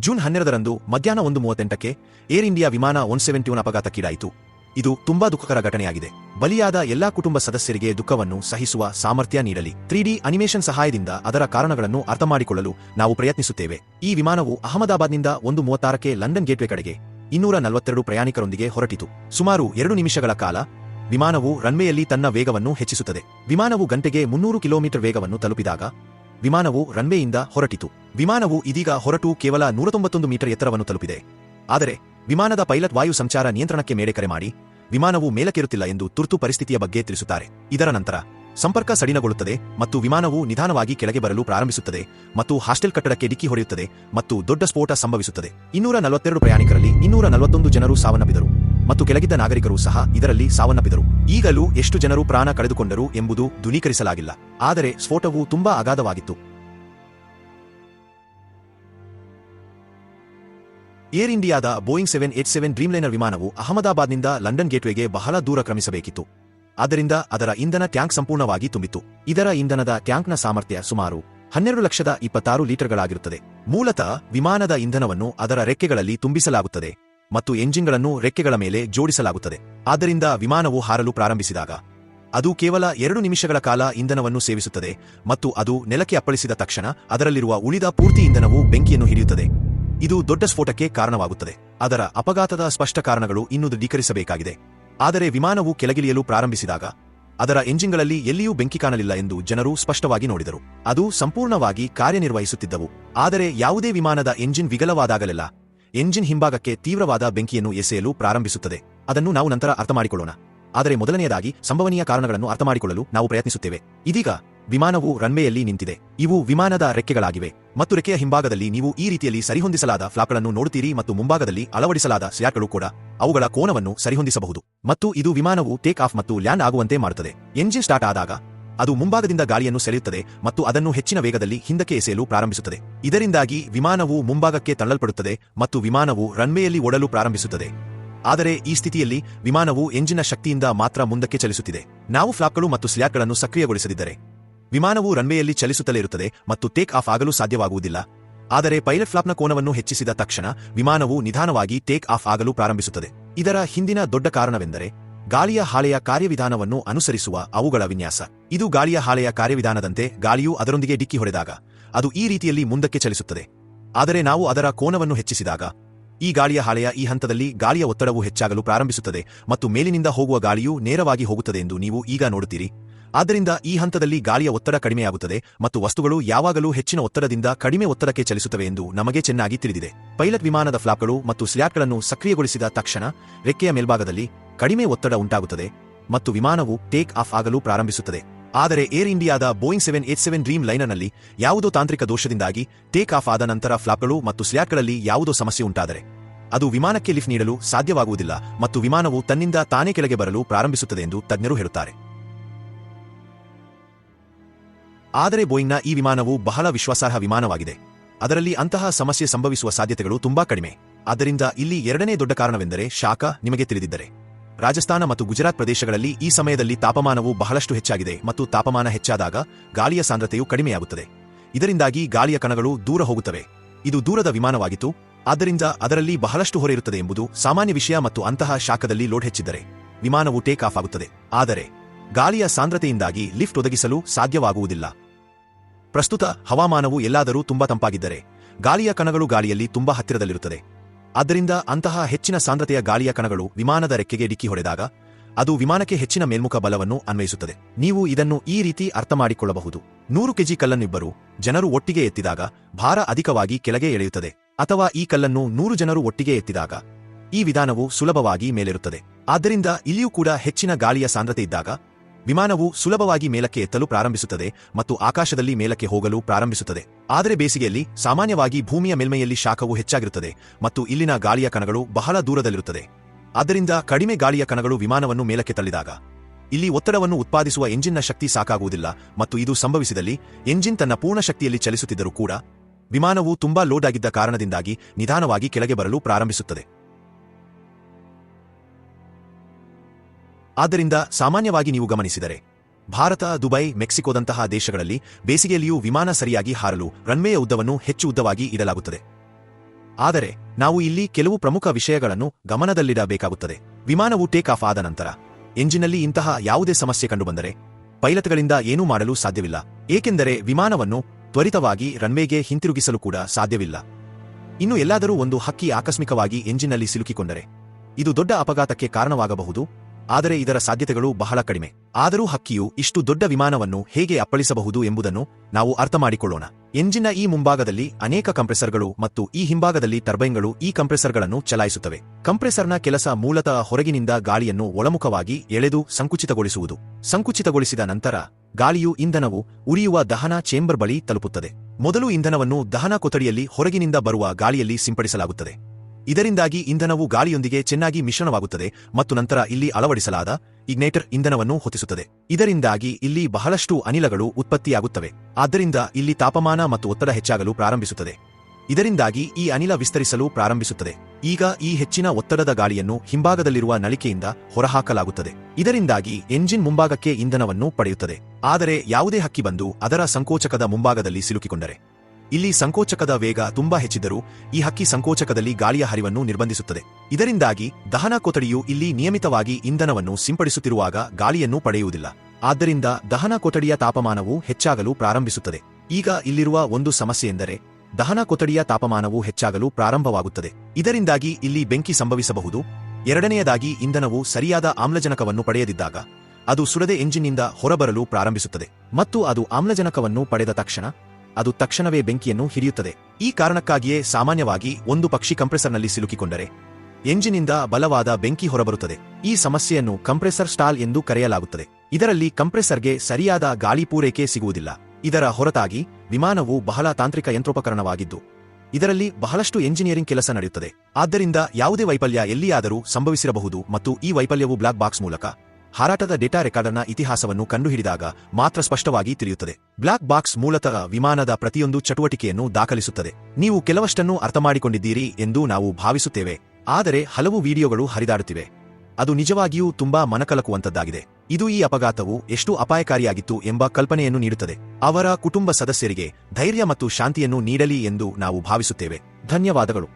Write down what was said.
June ಹನ್ನೆರಡರಂದು ಮಧ್ಯಾಹ್ನ ಒಂದು ಮೂವತ್ತೆಂಟಕ್ಕೆ ಏರ್ ಇಂಡಿಯಾ ವಿಮಾನ ಒನ್ ಸೆವೆಂಟಿ ಅಪಘಾತಕ್ಕೀಡಾಯಿತು. ಇದು ತುಂಬಾ ದುಃಖಕರ ಘಟನೆಯಾಗಿದೆ. ಬಲಿಯಾದ ಎಲ್ಲಾ ಕುಟುಂಬ ಸದಸ್ಯರಿಗೆ ದುಃಖವನ್ನು ಸಹಿಸುವ ಸಾಮರ್ಥ್ಯ ನೀಡಲಿ. ತ್ರೀ ಅನಿಮೇಷನ್ ಸಹಾಯದಿಂದ ಅದರ ಕಾರಣಗಳನ್ನು ಅರ್ಥಮಾಡಿಕೊಳ್ಳಲು ನಾವು ಪ್ರಯತ್ನಿಸುತ್ತೇವೆ. ಈ ವಿಮಾನವು ಅಹಮದಾಬಾದ್ನಿಂದ ಒಂದು ಮೂವತ್ತಾರಕ್ಕೆ ಲಂಡನ್ ಗೇಟ್ವೇ ಕಡೆಗೆ ಇನ್ನೂರ ನಲವತ್ತೆರಡು ಪ್ರಯಾಣಿಕರೊಂದಿಗೆ ಹೊರಟಿತು. ಸುಮಾರು ಎರಡು ನಿಮಿಷಗಳ ಕಾಲ ವಿಮಾನವು ರನ್ವೇಯಲ್ಲಿ ತನ್ನ ವೇಗವನ್ನು ಹೆಚ್ಚಿಸುತ್ತದೆ. ವಿಮಾನವು ಗಂಟೆಗೆ ಮುನ್ನೂರು ಕಿಲೋಮೀಟರ್ ವೇಗವನ್ನು ತಲುಪಿದಾಗ ವಿಮಾನವು ರನ್ವೇಯಿಂದ ಹೊರಟಿತು. ವಿಮಾನವು ಇದೀಗ ಹೊರಟು ಕೇವಲ ನೂರ ತೊಂಬತ್ತೊಂದು ಮೀಟರ್ ಎತ್ತರವನ್ನು ತಲುಪಿದೆ. ಆದರೆ, ವಿಮಾನದ ಪೈಲಟ್ ವಾಯು ಸಂಚಾರ ನಿಯಂತ್ರಣಕ್ಕೆ ಮೇಲೆ ಕರೆ ಮಾಡಿ, ವಿಮಾನವು ಮೇಲಕ್ಕೇರುತ್ತಿಲ್ಲ ಎಂದು ತುರ್ತು ಪರಿಸ್ಥಿತಿಯ ಬಗ್ಗೆ ತಿಳಿಸುತ್ತಾರೆ. ಇದರ ನಂತರ, ಸಂಪರ್ಕ ಸಡಿಲಗೊಳ್ಳುತ್ತದೆ ಮತ್ತು ವಿಮಾನವು ನಿಧಾನವಾಗಿ ಕೆಳಗೆ ಬರಲು ಪ್ರಾರಂಭಿಸುತ್ತದೆ ಮತ್ತು ಹಾಸ್ಟೆಲ್ ಕಟ್ಟಡಕ್ಕೆ ಡಿಕ್ಕಿ ಹೊಡೆಯುತ್ತದೆ ಮತ್ತು ದೊಡ್ಡ ಸ್ಫೋಟ ಸಂಭವಿಸುತ್ತದೆ. ಇನ್ನೂರ ನಲವತ್ತೆರಡು ಪ್ರಯಾಣಿಕರಲ್ಲಿ ಇನ್ನೂರ ನಲವತ್ತೊಂದು ಜನರು ಸಾವನ್ನಪ್ಪಿದರು. ಮತ್ತು ಕೆಳಗಿದ್ದ ನಾಗರಿಕರು ಸಹ ಇದರಲ್ಲಿ ಸಾವನ್ನಪ್ಪಿದರು. ಈಗಲೂ ಎಷ್ಟು ಜನರು ಪ್ರಾಣ ಕಳೆದುಕೊಂಡರು ಎಂಬುದು ದೃಢೀಕರಿಸಲಾಗಿಲ್ಲ ಆದರೆ ಸ್ಫೋಟವು ತುಂಬಾ ಅಗಾಧವಾಗಿತ್ತು. ಏರ್ ಇಂಡಿಯಾದ Boeing seven eight seven Dreamliner ವಿಮಾನವು ಅಹಮದಾಬಾದ್ನಿಂದ ಲಂಡನ್ ಗೇಟ್ವೇಗೆ ಬಹಳ ದೂರ ಕ್ರಮಿಸಬೇಕಿತ್ತು. ಆದ್ದರಿಂದ ಅದರ ಇಂಧನ ಟ್ಯಾಂಕ್ ಸಂಪೂರ್ಣವಾಗಿ ತುಂಬಿತ್ತು. ಇದರ ಇಂಧನದ ಟ್ಯಾಂಕ್ನ ಸಾಮರ್ಥ್ಯ ಸುಮಾರು ಹನ್ನೆರಡು ಲಕ್ಷದ ಇಪ್ಪತ್ತಾರು ಲೀಟರ್ಗಳಾಗಿರುತ್ತದೆ. ಮೂಲತಃ ವಿಮಾನದ ಇಂಧನವನ್ನು ಅದರ ರೆಕ್ಕೆಗಳಲ್ಲಿ ತುಂಬಿಸಲಾಗುತ್ತದೆ. ಮತ್ತು ಎಂಜಿನ್ಗಳನ್ನು ರೆಕ್ಕೆಗಳ ಮೇಲೆ ಜೋಡಿಸಲಾಗುತ್ತದೆ. ಆದ್ದರಿಂದ ವಿಮಾನವು ಹಾರಲು ಪ್ರಾರಂಭಿಸಿದಾಗ, ಅದು ಕೇವಲ ಎರಡು ನಿಮಿಷಗಳ ಕಾಲ ಇಂಧನವನ್ನು ಸೇವಿಸುತ್ತದೆ ಮತ್ತು ಅದು ನೆಲಕ್ಕೆ ಅಪ್ಪಳಿಸಿದ ತಕ್ಷಣ ಅದರಲ್ಲಿರುವ ಉಳಿದ ಪೂರ್ತಿ ಇಂಧನವು ಬೆಂಕಿಯನ್ನು ಹಿಡಿಯುತ್ತದೆ. ಇದು ದೊಡ್ಡ ಸ್ಫೋಟಕ್ಕೆ ಕಾರಣವಾಗುತ್ತದೆ. ಅದರ ಅಪಘಾತದ ಸ್ಪಷ್ಟ ಕಾರಣಗಳು ಇನ್ನೂ ದೃಢೀಕರಿಸಬೇಕಾಗಿದೆ. ಆದರೆ ವಿಮಾನವು ಕೆಳಗಿಳಿಯಲು ಪ್ರಾರಂಭಿಸಿದಾಗ, ಅದರ ಎಂಜಿನ್ಗಳಲ್ಲಿ ಎಲ್ಲಿಯೂ ಬೆಂಕಿ ಕಾಣಲಿಲ್ಲ ಎಂದು ಜನರು ಸ್ಪಷ್ಟವಾಗಿ ನೋಡಿದರು. ಅದು ಸಂಪೂರ್ಣವಾಗಿ ಕಾರ್ಯನಿರ್ವಹಿಸುತ್ತಿದ್ದವು. ಆದರೆ ಯಾವುದೇ ವಿಮಾನದ ಎಂಜಿನ್ ವಿಗಲವಾದಾಗಲೆಲ್ಲ ಎಂಜಿನ್ ಹಿಂಭಾಗಕ್ಕೆ ತೀವ್ರವಾದ ಬೆಂಕಿಯನ್ನು ಎಸೆಯಲು ಪ್ರಾರಂಭಿಸುತ್ತದೆ. ಅದನ್ನು ನಾವು ನಂತರ ಅರ್ಥಮಾಡಿಕೊಳ್ಳೋಣ. ಆದರೆ ಮೊದಲನೆಯದಾಗಿ ಸಂಭವನೀಯ ಕಾರಣಗಳನ್ನು ಅರ್ಥಮಾಡಿಕೊಳ್ಳಲು ನಾವು ಪ್ರಯತ್ನಿಸುತ್ತೇವೆ. ಇದೀಗ ವಿಮಾನವು ರನ್ವೇಯಲ್ಲಿ ನಿಂತಿದೆ. ಇವು ವಿಮಾನದ ರೆಕ್ಕೆಗಳಾಗಿವೆ. ಮತ್ತು ರೆಕ್ಕೆಯ ಹಿಂಭಾಗದಲ್ಲಿ ನೀವು ಈ ರೀತಿಯಲ್ಲಿ ಸರಿಹೊಂದಿಸಲಾದ ಫ್ಲಾಪ್ಗಳನ್ನು ನೋಡುತ್ತೀರಿ ಮತ್ತು ಮುಂಭಾಗದಲ್ಲಿ ಅಳವಡಿಸಲಾದ ಸ್ಯಾಟ್ಗಳು ಕೂಡ ಅವುಗಳ ಕೋನವನ್ನು ಸರಿಹೊಂದಿಸಬಹುದು. ಮತ್ತು ಇದು ವಿಮಾನವು ಟೇಕ್ ಆಫ್ ಮತ್ತು ಲ್ಯಾಂಡ್ ಆಗುವಂತೆ ಮಾಡುತ್ತದೆ. ಎಂಜಿನ್ ಸ್ಟಾರ್ಟ್ ಆದಾಗ ಅದು ಮುಂಭಾಗದಿಂದ ಗಾಳಿಯನ್ನು ಸೆಳೆಯುತ್ತದೆ ಮತ್ತು ಅದನ್ನು ಹೆಚ್ಚಿನ ವೇಗದಲ್ಲಿ ಹಿಂದಕ್ಕೆ ಎಸೆಯಲು ಪ್ರಾರಂಭಿಸುತ್ತದೆ. ಇದರಿಂದಾಗಿ ವಿಮಾನವು ಮುಂಭಾಗಕ್ಕೆ ತಳ್ಳಲ್ಪಡುತ್ತದೆ ಮತ್ತು ವಿಮಾನವು ರನ್ವೇಯಲ್ಲಿ ಓಡಲು ಪ್ರಾರಂಭಿಸುತ್ತದೆ. ಆದರೆ ಈ ಸ್ಥಿತಿಯಲ್ಲಿ ವಿಮಾನವು ಎಂಜಿನ ಶಕ್ತಿಯಿಂದ ಮಾತ್ರ ಮುಂದಕ್ಕೆ ಚಲಿಸುತ್ತಿದೆ. ನಾವು ಫ್ಲಾಪ್ಗಳು ಮತ್ತು ಸ್ಲ್ಯಾಕ್ಗಳನ್ನು ಸಕ್ರಿಯಗೊಳಿಸದಿದ್ದರೆ ವಿಮಾನವು ರನ್ವೇಯಲ್ಲಿ ಚಲಿಸುತ್ತಲೇ ಇರುತ್ತದೆ ಮತ್ತು ಟೇಕ್ ಆಫ್ ಆಗಲು ಸಾಧ್ಯವಾಗುವುದಿಲ್ಲ. ಆದರೆ ಪೈಲಟ್ ಫ್ಲಾಪ್ನ ಕೋನವನ್ನು ಹೆಚ್ಚಿಸಿದ ತಕ್ಷಣ ವಿಮಾನವು ನಿಧಾನವಾಗಿ ಟೇಕ್ ಆಫ್ ಆಗಲು ಪ್ರಾರಂಭಿಸುತ್ತದೆ. ಇದರ ಹಿಂದಿನ ದೊಡ್ಡ ಕಾರಣವೆಂದರೆ ಗಾಳಿಯ ಹಾಳೆಯ ಕಾರ್ಯವಿಧಾನವನ್ನು ಅನುಸರಿಸುವ ಅವುಗಳ ವಿನ್ಯಾಸ. ಇದು ಗಾಳಿಯ ಹಾಳೆಯ ಕಾರ್ಯವಿಧಾನದಂತೆ ಗಾಳಿಯು ಅದರೊಂದಿಗೆ ಡಿಕ್ಕಿ ಹೊಡೆದಾಗ ಅದು ಈ ರೀತಿಯಲ್ಲಿ ಮುಂದಕ್ಕೆ ಚಲಿಸುತ್ತದೆ. ಆದರೆ ನಾವು ಅದರ ಕೋನವನ್ನು ಹೆಚ್ಚಿಸಿದಾಗ ಈ ಗಾಳಿಯ ಹಾಳೆಯ ಈ ಹಂತದಲ್ಲಿ ಗಾಳಿಯ ಒತ್ತಡವು ಹೆಚ್ಚಾಗಲು ಪ್ರಾರಂಭಿಸುತ್ತದೆ ಮತ್ತು ಮೇಲಿನಿಂದ ಹೋಗುವ ಗಾಳಿಯು ನೇರವಾಗಿ ಹೋಗುತ್ತದೆ ಎಂದು ನೀವು ಈಗ ನೋಡುತ್ತೀರಿ. ಆದ್ದರಿಂದ ಈ ಹಂತದಲ್ಲಿ ಗಾಳಿಯ ಒತ್ತಡ ಕಡಿಮೆಯಾಗುತ್ತದೆ ಮತ್ತು ವಸ್ತುಗಳು ಯಾವಾಗಲೂ ಹೆಚ್ಚಿನ ಒತ್ತಡದಿಂದ ಕಡಿಮೆ ಒತ್ತಡಕ್ಕೆ ಚಲಿಸುತ್ತವೆ ಎಂದು ನಮಗೆ ಚೆನ್ನಾಗಿ ತಿಳಿದಿದೆ. ಪೈಲಟ್ ವಿಮಾನದ ಫ್ಲಾಪ್ಗಳು ಮತ್ತು ಸ್ಲ್ಯಾಪ್ಗಳನ್ನು ಸಕ್ರಿಯಗೊಳಿಸಿದ ತಕ್ಷಣ ರೆಕ್ಕೆಯ ಮೇಲ್ಭಾಗದಲ್ಲಿ ಕಡಿಮೆ ಒತ್ತಡ ಉಂಟಾಗುತ್ತದೆ ಮತ್ತು ವಿಮಾನವು ಟೇಕ್ ಆಫ್ ಆಗಲು ಪ್ರಾರಂಭಿಸುತ್ತದೆ. ಆದರೆ ಏರ್ ಇಂಡಿಯಾದ ಬೋಯಿಂಗ್ ಸೆವೆನ್ ಏಟ್ ಸೆವೆನ್ ಡ್ರೀಮ್ ಲೈನರ್ನಲ್ಲಿ ಯಾವುದೋ ತಾಂತ್ರಿಕ ದೋಷದಿಂದಾಗಿ ಟೇಕ್ ಆಫ್ ಆದ ನಂತರ ಫ್ಲಾಪ್ಗಳು ಮತ್ತು ಸ್ಲ್ಯಾಟ್ಗಳಲ್ಲಿ ಯಾವುದೋ ಸಮಸ್ಯೆ ಉಂಟಾದರೆ ಅದು ವಿಮಾನಕ್ಕೆ ಲಿಫ್ಟ್ ನೀಡಲು ಸಾಧ್ಯವಾಗುವುದಿಲ್ಲ ಮತ್ತು ವಿಮಾನವು ತನ್ನಿಂದ ತಾನೇ ಕೆಳಗೆ ಬರಲು ಪ್ರಾರಂಭಿಸುತ್ತದೆ ಎಂದು ತಜ್ಞರು ಹೇಳುತ್ತಾರೆ. ಆದರೆ ಬೋಯಿಂಗ್ನ ಈ ವಿಮಾನವು ಬಹಳ ವಿಶ್ವಾಸಾರ್ಹ ವಿಮಾನವಾಗಿದೆ. ಅದರಲ್ಲಿ ಅಂತಹ ಸಮಸ್ಯೆ ಸಂಭವಿಸುವ ಸಾಧ್ಯತೆಗಳು ತುಂಬಾ ಕಡಿಮೆ. ಆದ್ದರಿಂದ ಇಲ್ಲಿ ಎರಡನೇ ದೊಡ್ಡ ಕಾರಣವೆಂದರೆ ಶಾಖ ನಿಮಗೆ ತಿಳಿದಿದ್ದರೆ. ರಾಜಸ್ಥಾನ ಮತ್ತು ಗುಜರಾತ್ ಪ್ರದೇಶಗಳಲ್ಲಿ ಈ ಸಮಯದಲ್ಲಿ ತಾಪಮಾನವು ಬಹಳಷ್ಟು ಹೆಚ್ಚಾಗಿದೆ ಮತ್ತು ತಾಪಮಾನ ಹೆಚ್ಚಾದಾಗ ಗಾಳಿಯ ಸಾಂದ್ರತೆಯು ಕಡಿಮೆಯಾಗುತ್ತದೆ. ಇದರಿಂದಾಗಿ ಗಾಳಿಯ ಕಣಗಳು ದೂರ ಹೋಗುತ್ತವೆ. ಇದು ದೂರದ ವಿಮಾನವಾಗಿತ್ತು. ಆದ್ದರಿಂದ ಅದರಲ್ಲಿ ಬಹಳಷ್ಟು ಹೊರೆ ಇರುತ್ತದೆ ಎಂಬುದು ಸಾಮಾನ್ಯ ವಿಷಯ ಮತ್ತು ಅಂತಹ ಶಾಖದಲ್ಲಿ ಲೋಡ್ ಹೆಚ್ಚಿದ್ದರೆ ವಿಮಾನವು ಟೇಕ್ ಆಫ್ ಆಗುತ್ತದೆ. ಆದರೆ ಗಾಳಿಯ ಸಾಂದ್ರತೆಯಿಂದಾಗಿ ಲಿಫ್ಟ್ ಒದಗಿಸಲು ಸಾಧ್ಯವಾಗುವುದಿಲ್ಲ. ಪ್ರಸ್ತುತ ಹವಾಮಾನವು ಎಲ್ಲಾದರೂ ತುಂಬಾ ತಂಪಾಗಿದ್ದರೆ ಗಾಳಿಯ ಕಣಗಳು ಗಾಳಿಯಲ್ಲಿ ತುಂಬಾ ಹತ್ತಿರದಲ್ಲಿರುತ್ತದೆ. ಆದ್ದರಿಂದ ಅಂತಹ ಹೆಚ್ಚಿನ ಸಾಂದ್ರತೆಯ ಗಾಳಿಯ ಕಣಗಳು ವಿಮಾನದ ರೆಕ್ಕೆಗೆ ಡಿಕ್ಕಿ ಹೊಡೆದಾಗ, ಅದು ವಿಮಾನಕ್ಕೆ ಹೆಚ್ಚಿನ ಮೇಲ್ಮುಖ ಬಲವನ್ನು ಅನ್ವಯಿಸುತ್ತದೆ. ನೀವು ಇದನ್ನು ಈ ರೀತಿ ಅರ್ಥಮಾಡಿಕೊಳ್ಳಬಹುದು. ನೂರು ಕೆಜಿ ಕಲ್ಲನ್ನಿಬ್ಬರು ಜನರು ಒಟ್ಟಿಗೆ ಎತ್ತಿದಾಗ ಭಾರ ಅಧಿಕವಾಗಿ ಕೆಳಗೆ ಎಳೆಯುತ್ತದೆ. ಅಥವಾ ಈ ಕಲ್ಲನ್ನು ನೂರು ಜನರು ಒಟ್ಟಿಗೆ ಎತ್ತಿದಾಗ ಈ ವಿಧಾನವು ಸುಲಭವಾಗಿ ಮೇಲಿರುತ್ತದೆ. ಆದ್ದರಿಂದ ಇಲ್ಲಿಯೂ ಕೂಡ ಹೆಚ್ಚಿನ ಗಾಳಿಯ ಸಾಂದ್ರತೆ ಇದ್ದಾಗ ವಿಮಾನವು ಸುಲಭವಾಗಿ ಮೇಲಕ್ಕೆ ಎತ್ತಲು ಪ್ರಾರಂಭಿಸುತ್ತದೆ ಮತ್ತು ಆಕಾಶದಲ್ಲಿ ಮೇಲಕ್ಕೆ ಹೋಗಲು ಪ್ರಾರಂಭಿಸುತ್ತದೆ. ಆದರೆ ಬೇಸಿಗೆಯಲ್ಲಿ ಸಾಮಾನ್ಯವಾಗಿ ಭೂಮಿಯ ಮೇಲ್ಮೈಯಲ್ಲಿ ಶಾಖವು ಹೆಚ್ಚಾಗಿರುತ್ತದೆ ಮತ್ತು ಇಲ್ಲಿನ ಗಾಳಿಯ ಕಣಗಳು ಬಹಳ ದೂರದಲ್ಲಿರುತ್ತದೆ. ಆದ್ದರಿಂದ ಕಡಿಮೆ ಗಾಳಿಯ ಕಣಗಳು ವಿಮಾನವನ್ನು ಮೇಲಕ್ಕೆ ತಳ್ಳಿದಾಗ, ಇಲ್ಲಿ ಒತ್ತಡವನ್ನು ಉತ್ಪಾದಿಸುವ ಎಂಜಿನ್ನ ಶಕ್ತಿ ಸಾಕಾಗುವುದಿಲ್ಲ ಮತ್ತು ಇದು ಸಂಭವಿಸಿದಲ್ಲಿ ಎಂಜಿನ್ ತನ್ನ ಪೂರ್ಣ ಶಕ್ತಿಯಲ್ಲಿ ಚಲಿಸುತ್ತಿದ್ದರೂ ಕೂಡ, ವಿಮಾನವು ತುಂಬಾ ಲೋಡ್ ಆಗಿದ್ದ ಕಾರಣದಿಂದಾಗಿ ನಿಧಾನವಾಗಿ ಕೆಳಗೆ ಬರಲು ಪ್ರಾರಂಭಿಸುತ್ತದೆ. ಆದ್ದರಿಂದ ಸಾಮಾನ್ಯವಾಗಿ ನೀವು ಗಮನಿಸಿದರೆ, ಭಾರತ, ದುಬೈ, ಮೆಕ್ಸಿಕೋದಂತಹ ದೇಶಗಳಲ್ಲಿ ಬೇಸಿಗೆಯಲ್ಲಿಯೂ ವಿಮಾನ ಸರಿಯಾಗಿ ಹಾರಲು ರನ್ವೇಯ ಉದ್ದವನ್ನು ಹೆಚ್ಚು ಉದ್ದವಾಗಿ ಇಡಲಾಗುತ್ತದೆ. ಆದರೆ, ನಾವು ಇಲ್ಲಿ ಕೆಲವು ಪ್ರಮುಖ ವಿಷಯಗಳನ್ನು ಗಮನದಲ್ಲಿಡಬೇಕಾಗುತ್ತದೆ. ವಿಮಾನವು ಟೇಕ್ ಆಫ್ ಆದ ನಂತರ ಎಂಜಿನಲ್ಲಿ ಇಂತಹ ಯಾವುದೇ ಸಮಸ್ಯೆ ಕಂಡುಬಂದರೆ, ಪೈಲಟ್ಗಳಿಂದ ಏನೂ ಮಾಡಲು ಸಾಧ್ಯವಿಲ್ಲ. ಏಕೆಂದರೆ ವಿಮಾನವನ್ನು ತ್ವರಿತವಾಗಿ ರನ್ವೇಗೆ ಹಿಂತಿರುಗಿಸಲು ಕೂಡ ಸಾಧ್ಯವಿಲ್ಲ. ಇನ್ನು ಎಲ್ಲಾದರೂ ಒಂದು ಹಕ್ಕಿ ಆಕಸ್ಮಿಕವಾಗಿ ಎಂಜಿನ್ನಲ್ಲಿ ಸಿಲುಕಿಕೊಂಡರೆ, ಇದು ದೊಡ್ಡ ಅಪಘಾತಕ್ಕೆ ಕಾರಣವಾಗಬಹುದು. ಆದರೆ ಇದರ ಸಾಧ್ಯತೆಗಳು ಬಹಳ ಕಡಿಮೆ. ಆದರೂ ಹಕ್ಕಿಯು ಇಷ್ಟು ದೊಡ್ಡ ವಿಮಾನವನ್ನು ಹೇಗೆ ಅಪ್ಪಳಿಸಬಹುದು ಎಂಬುದನ್ನು ನಾವು ಅರ್ಥಮಾಡಿಕೊಳ್ಳೋಣ. ಎಂಜಿನ್ನ ಈ ಮುಂಭಾಗದಲ್ಲಿ ಅನೇಕ ಕಂಪ್ರೆಸರ್ಗಳು ಮತ್ತು ಈ ಹಿಂಭಾಗದಲ್ಲಿ ಟರ್ಬೈನ್ಗಳು ಈ ಕಂಪ್ರೆಸರ್ಗಳನ್ನು ಚಲಾಯಿಸುತ್ತವೆ. ಕಂಪ್ರೆಸರ್ನ ಕೆಲಸ ಮೂಲತಃ ಹೊರಗಿನಿಂದ ಗಾಳಿಯನ್ನು ಒಳಮುಖವಾಗಿ ಎಳೆದು ಸಂಕುಚಿತಗೊಳಿಸುವುದು. ಸಂಕುಚಿತಗೊಳಿಸಿದ ನಂತರ ಗಾಳಿಯು ಇಂಧನವು ಉರಿಯುವ ದಹನ ಚೇಂಬರ್ ಬಳಿ ತಲುಪುತ್ತದೆ. ಮೊದಲು ಇಂಧನವನ್ನು ದಹನ ಕೊಠಡಿಯಲ್ಲಿ ಹೊರಗಿನಿಂದ ಬರುವ ಗಾಳಿಯಲ್ಲಿ ಸಿಂಪಡಿಸಲಾಗುತ್ತದೆ. ಇದರಿಂದಾಗಿ ಇಂಧನವು ಗಾಳಿಯೊಂದಿಗೆ ಚೆನ್ನಾಗಿ ಮಿಶ್ರಣವಾಗುತ್ತದೆ ಮತ್ತು ನಂತರ ಇಲ್ಲಿ ಅಳವಡಿಸಲಾದ ಇಗ್ನೇಟರ್ ಇಂಧನವನ್ನು ಹೊತ್ತಿಸುತ್ತದೆ. ಇದರಿಂದಾಗಿ ಇಲ್ಲಿ ಬಹಳಷ್ಟು ಅನಿಲಗಳು ಉತ್ಪತ್ತಿಯಾಗುತ್ತವೆ. ಆದ್ದರಿಂದ ಇಲ್ಲಿ ತಾಪಮಾನ ಮತ್ತು ಒತ್ತಡ ಹೆಚ್ಚಾಗಲು ಪ್ರಾರಂಭಿಸುತ್ತದೆ. ಇದರಿಂದಾಗಿ ಈ ಅನಿಲ ವಿಸ್ತರಿಸಲು ಪ್ರಾರಂಭಿಸುತ್ತದೆ. ಈಗ ಈ ಹೆಚ್ಚಿನ ಒತ್ತಡದ ಗಾಳಿಯನ್ನು ಹಿಂಭಾಗದಲ್ಲಿರುವ ನಳಿಕೆಯಿಂದ ಹೊರಹಾಕಲಾಗುತ್ತದೆ. ಇದರಿಂದಾಗಿ ಎಂಜಿನ್ ಮುಂಭಾಗಕ್ಕೆ ಇಂಧನವನ್ನು ಪಡೆಯುತ್ತದೆ. ಆದರೆ ಯಾವುದೇ ಹಕ್ಕಿ ಬಂದು ಅದರ ಸಂಕೋಚಕದ ಮುಂಭಾಗದಲ್ಲಿ ಸಿಲುಕಿಕೊಂಡರೆ. ಇಲ್ಲಿ ಸಂಕೋಚಕದ ವೇಗ ತುಂಬಾ ಹೆಚ್ಚಿದ್ದರೂ ಈ ಹಕ್ಕಿ ಸಂಕೋಚಕದಲ್ಲಿ ಗಾಳಿಯ ಹರಿವನ್ನು ನಿರ್ಬಂಧಿಸುತ್ತದೆ. ಇದರಿಂದಾಗಿ ದಹನ ಕೊಠಡಿಯು ಇಲ್ಲಿ ನಿಯಮಿತವಾಗಿ ಇಂಧನವನ್ನು ಸಿಂಪಡಿಸುತ್ತಿರುವಾಗ ಗಾಳಿಯನ್ನು ಪಡೆಯುವುದಿಲ್ಲ. ಆದ್ದರಿಂದ ದಹನ ಕೊಠಡಿಯ ತಾಪಮಾನವು ಹೆಚ್ಚಾಗಲು ಪ್ರಾರಂಭಿಸುತ್ತದೆ. ಈಗ ಇಲ್ಲಿರುವ ಒಂದು ಸಮಸ್ಯೆಯೆಂದರೆ ದಹನ ಕೊಠಡಿಯ ತಾಪಮಾನವು ಹೆಚ್ಚಾಗಲು ಪ್ರಾರಂಭವಾಗುತ್ತದೆ. ಇದರಿಂದಾಗಿ ಇಲ್ಲಿ ಬೆಂಕಿ ಸಂಭವಿಸಬಹುದು. ಎರಡನೆಯದಾಗಿ ಇಂಧನವು ಸರಿಯಾದ ಆಮ್ಲಜನಕವನ್ನು ಪಡೆಯದಿದ್ದಾಗ ಅದು ಸುಡದೆ ಎಂಜಿನ್ನಿಂದ ಹೊರಬರಲು ಪ್ರಾರಂಭಿಸುತ್ತದೆ. ಮತ್ತು ಅದು ಆಮ್ಲಜನಕವನ್ನು ಪಡೆದ ತಕ್ಷಣ ಅದು ತಕ್ಷಣವೇ ಬೆಂಕಿಯನ್ನು ಹಿಡಿಯುತ್ತದೆ. ಈ ಕಾರಣಕ್ಕಾಗಿಯೇ ಸಾಮಾನ್ಯವಾಗಿ ಒಂದು ಪಕ್ಷಿ ಕಂಪ್ರೆಸರ್ನಲ್ಲಿ ಸಿಲುಕಿಕೊಂಡರೆ ಎಂಜಿನಿಂದ ಬಲವಾದ ಬೆಂಕಿ ಹೊರಬರುತ್ತದೆ. ಈ ಸಮಸ್ಯೆಯನ್ನು ಕಂಪ್ರೆಸರ್ ಸ್ಟಾಲ್ ಎಂದು ಕರೆಯಲಾಗುತ್ತದೆ. ಇದರಲ್ಲಿ ಕಂಪ್ರೆಸರ್ಗೆ ಸರಿಯಾದ ಗಾಳಿ ಪೂರೈಕೆ ಸಿಗುವುದಿಲ್ಲ. ಇದರ ಹೊರತಾಗಿ ವಿಮಾನವು ಬಹಳ ತಾಂತ್ರಿಕ ಯಂತ್ರೋಪಕರಣವಾಗಿದ್ದು, ಇದರಲ್ಲಿ ಬಹಳಷ್ಟು ಎಂಜಿನಿಯರಿಂಗ್ ಕೆಲಸ ನಡೆಯುತ್ತದೆ. ಆದ್ದರಿಂದ ಯಾವುದೇ ವೈಫಲ್ಯ ಎಲ್ಲಿಯಾದರೂ ಸಂಭವಿಸಿರಬಹುದು ಮತ್ತು ಈ ವೈಫಲ್ಯವು ಬ್ಲಾಕ್ ಬಾಕ್ಸ್ ಮೂಲಕ ಹಾರಾಟದ ಡೇಟಾ ರೆಕಾರ್ಡರ್ನ ಇತಿಹಾಸವನ್ನು ಕಂಡುಹಿಡಿದಾಗ ಮಾತ್ರ ಸ್ಪಷ್ಟವಾಗಿ ತಿಳಿಯುತ್ತದೆ. ಬ್ಲಾಕ್ ಬಾಕ್ಸ್ ಮೂಲತಃ ವಿಮಾನದ ಪ್ರತಿಯೊಂದು ಚಟುವಟಿಕೆಯನ್ನು ದಾಖಲಿಸುತ್ತದೆ. ನೀವು ಕೆಲವಷ್ಟನ್ನು ಅರ್ಥಮಾಡಿಕೊಂಡಿದ್ದೀರಿ ಎಂದು ನಾವು ಭಾವಿಸುತ್ತೇವೆ. ಆದರೆ ಹಲವು ವಿಡಿಯೋಗಳು ಹರಿದಾಡುತ್ತಿವೆ. ಅದು ನಿಜವಾಗಿಯೂ ತುಂಬಾ ಮನಕಲಕುವಂತದ್ದಾಗಿದೆ. ಇದು ಈ ಅಪಘಾತವು ಎಷ್ಟು ಅಪಾಯಕಾರಿಯಾಗಿತ್ತು ಎಂಬ ಕಲ್ಪನೆಯನ್ನು ನೀಡುತ್ತದೆ. ಅವರ ಕುಟುಂಬ ಸದಸ್ಯರಿಗೆ ಧೈರ್ಯ ಮತ್ತು ಶಾಂತಿಯನ್ನು ನೀಡಲಿ ಎಂದು ನಾವು ಭಾವಿಸುತ್ತೇವೆ. ಧನ್ಯವಾದಗಳು.